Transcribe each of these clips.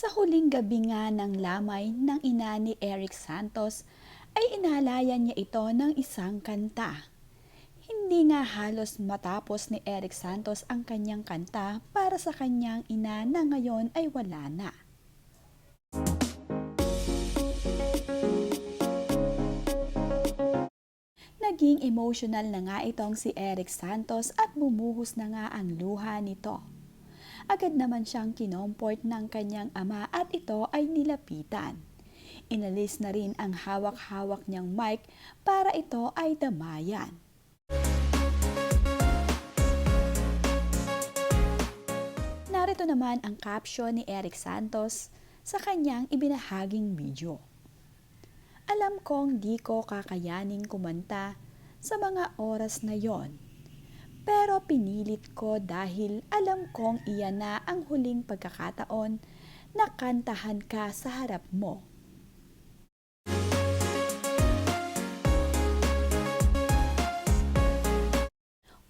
Sa huling gabi nga ng lamay ng ina ni Eric Santos ay inalayan niya ito ng isang kanta. Hindi nga halos matapos ni Eric Santos ang kanyang kanta para sa kanyang ina na ngayon ay wala na. Naging emotional na nga itong si Eric Santos at bumuhos na nga ang luha nito. Agad naman siyang kinomport ng kanyang ama at ito ay nilapitan. Inalis na rin ang hawak-hawak niyang mic para ito ay damayan. Narito naman ang caption ni Eric Santos sa kanyang ibinahaging video. Alam kong di ko kakayaning kumanta sa mga oras na yon. Pero pinilit ko dahil alam kong iyan na ang huling pagkakataon na kantahan ka sa harap mo.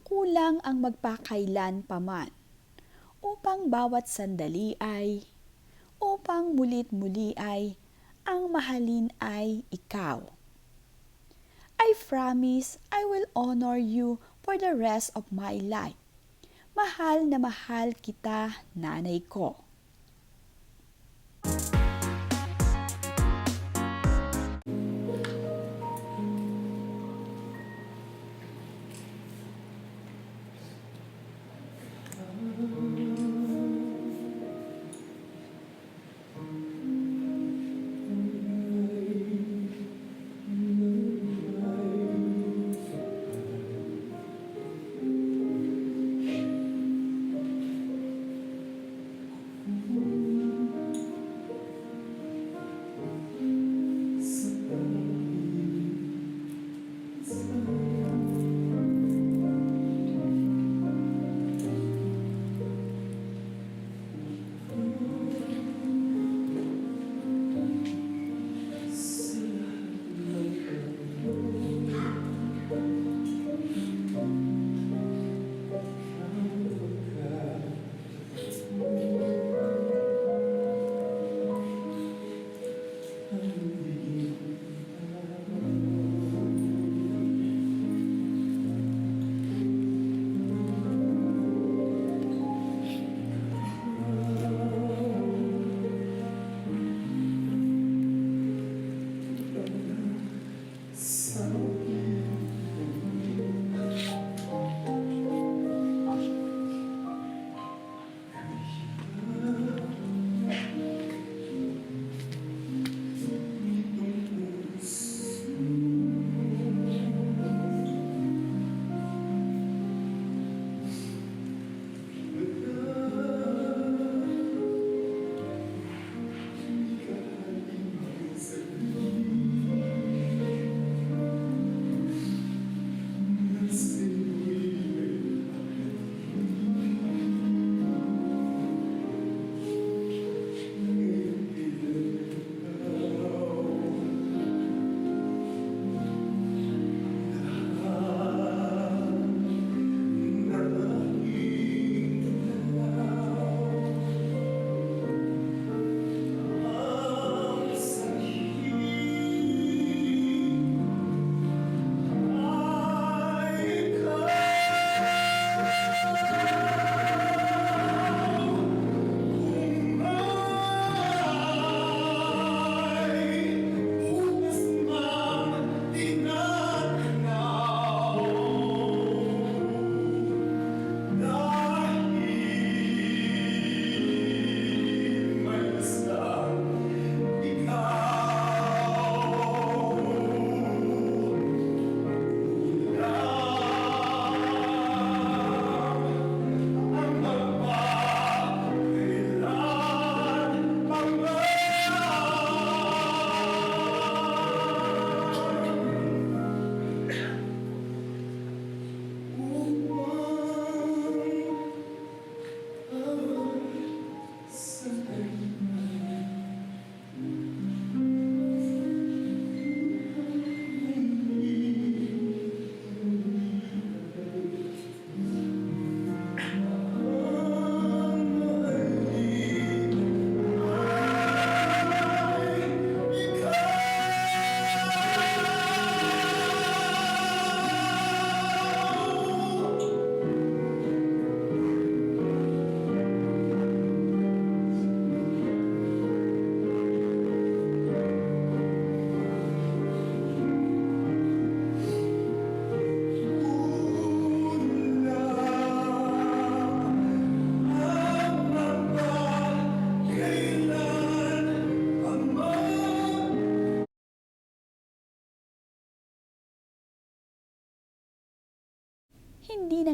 Kulang ang magpakailan paman upang bawat sandali ay upang mulit-muli ay ang mahalin ay ikaw. I promise I will honor you for the rest of my life. Mahal na mahal kita, nanay ko.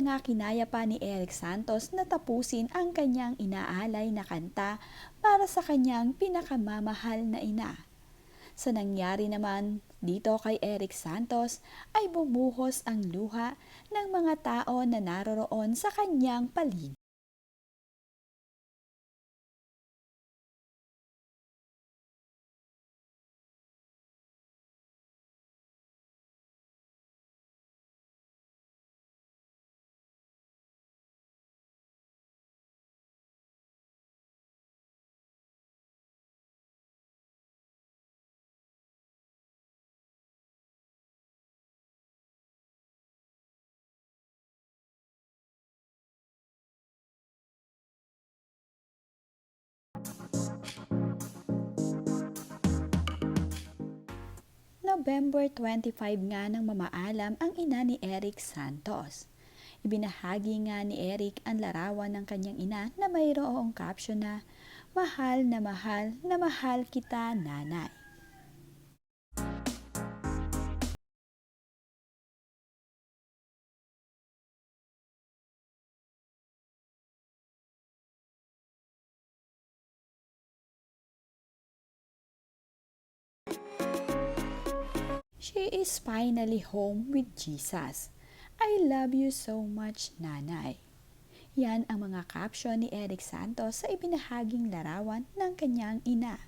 Nga kinaya pa ni Eric Santos na tapusin ang kanyang inaalay na kanta para sa kanyang pinakamamahal na ina. Sa nangyari naman dito kay Eric Santos ay bumuhos ang luha ng mga tao na naroroon sa kanyang paligid. November 25 nga nang mamaalam ang ina ni Eric Santos. Ibinahagi nga ni Eric ang larawan ng kanyang ina na mayroong caption na Mahal na mahal na mahal kita nanay. She is finally home with Jesus. I love you so much, nanay. Yan ang mga caption ni Eric Santos sa ibinahaging larawan ng kanyang ina.